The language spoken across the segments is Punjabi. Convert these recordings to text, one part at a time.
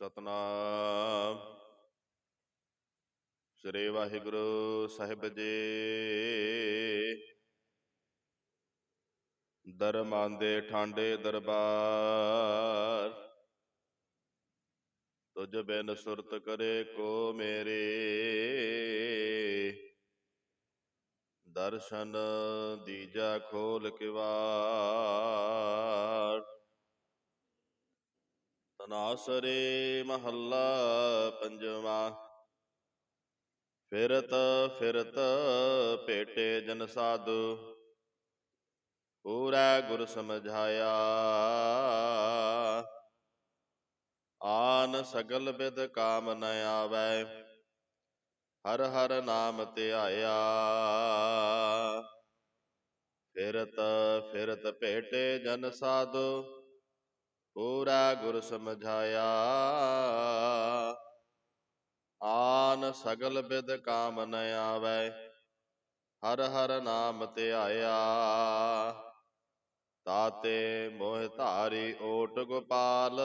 ਸਤਨਾਮ। ਸ੍ਰੀ ਵਾਹਿਗੁਰੂ ਸਾਹਿਬ ਜੀ। ਦਰਮਾਂ ਦੇ ਠਾਂਡੇ ਦਰਬਾਰ। ਤੁਝ ਬਿਨ ਸੁਰਤ ਕਰੇ ਕੋ ਮੇਰੇ। ਦਰਸ਼ਨ ਦੀਜਾ ਖੋਲ ਕਿਵਾੜ ਨਾਸਰੇ ਮਹੱਲਾ ਪੰਜਵਾਂ। ਫਿਰਤ ਫਿਰਤ ਭੇਟੇ ਜਨ ਸਾਧੂ। ਪੂਰਾ ਗੁਰ ਸਮਝਾਇਆ। ਆਨ ਸਗਲ ਬਿਦ ਕਾਮ ਨ ਆਵੈ। ਹਰ ਹਰ ਨਾਮ ਧਿਆਇਆ। ਫਿਰਤ ਫਿਰਤ ਭੇਟੇ ਜਨ ਸਾਧੂ। ਪੂਰਾ ਗੁਰ ਸਮਝਾਇਆ। ਆਨ ਸਗਲ ਬਿਦ ਕਾਮ ਨ ਆਵੈ, ਹਰ ਹਰ ਨਾਮ ਧਿਆਇਆ ਤਾਤੇ ਮੋਹ ਧਾਰੀ ਓਟ ਗੋਪਾਲ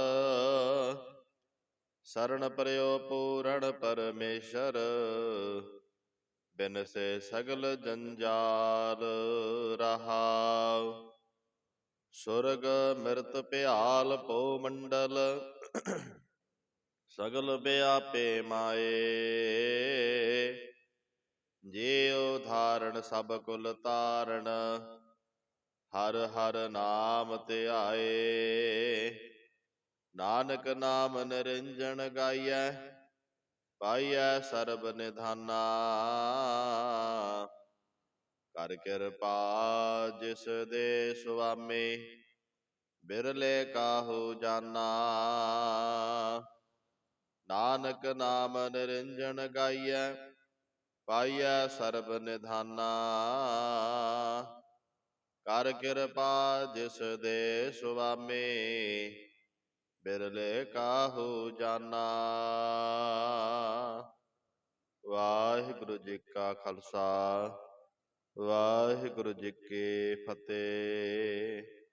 ਸਰਣ ਪਰਿਓ ਪੂਰਨ ਪਰਮੇਸ਼ਰ ਬਿਨ ਸੇ ਸਗਲ ਜੰਜਾਲ ਰਹਾਉ। ਸੁਰਗ ਮਿਰਤ ਭਿਆਲ ਪੋ ਮੰਡਲ, ਸਗਲ ਵਿਆਪੇ ਮਾਏ। ਜੀਉ ਧਾਰਨ ਸਭ ਕੁਲ ਤਾਰਨ ਹਰ ਹਰ ਨਾਮ ਧਿਆਏ। ਨਾਨਕ ਨਾਮ ਨਿਰੰਜਨ ਗਾਈਐ, ਪਾਈਐ ਸਰਬ ਨਿਧਾਨਾ। ਕਰ ਕਿਰਪਾ ਜਿਸ ਦੇ ਸੁਆਮੀ ਬਿਰਲੇ ਕਾਹੂ ਜਾਨਾ। ਨਾਨਕ ਨਾਮ ਨਿਰੰਜਨ ਗਾਈਐ, ਪਾਈਐ ਸਰਬ ਨਿਧਾਨਾ। ਕਰ ਕਿਰਪਾ ਜਿਸ ਦੇ ਸੁਆਮੀ ਬਿਰਲੇ ਕਾਹੂ ਜਾਨਾ। ਵਾਹਿਗੁਰੂ ਜੀ ਕਾ ਖਾਲਸਾ। ਵਾਹਿਗੁਰੂ ਜੀ ਕੀ ਫਤਿਹ।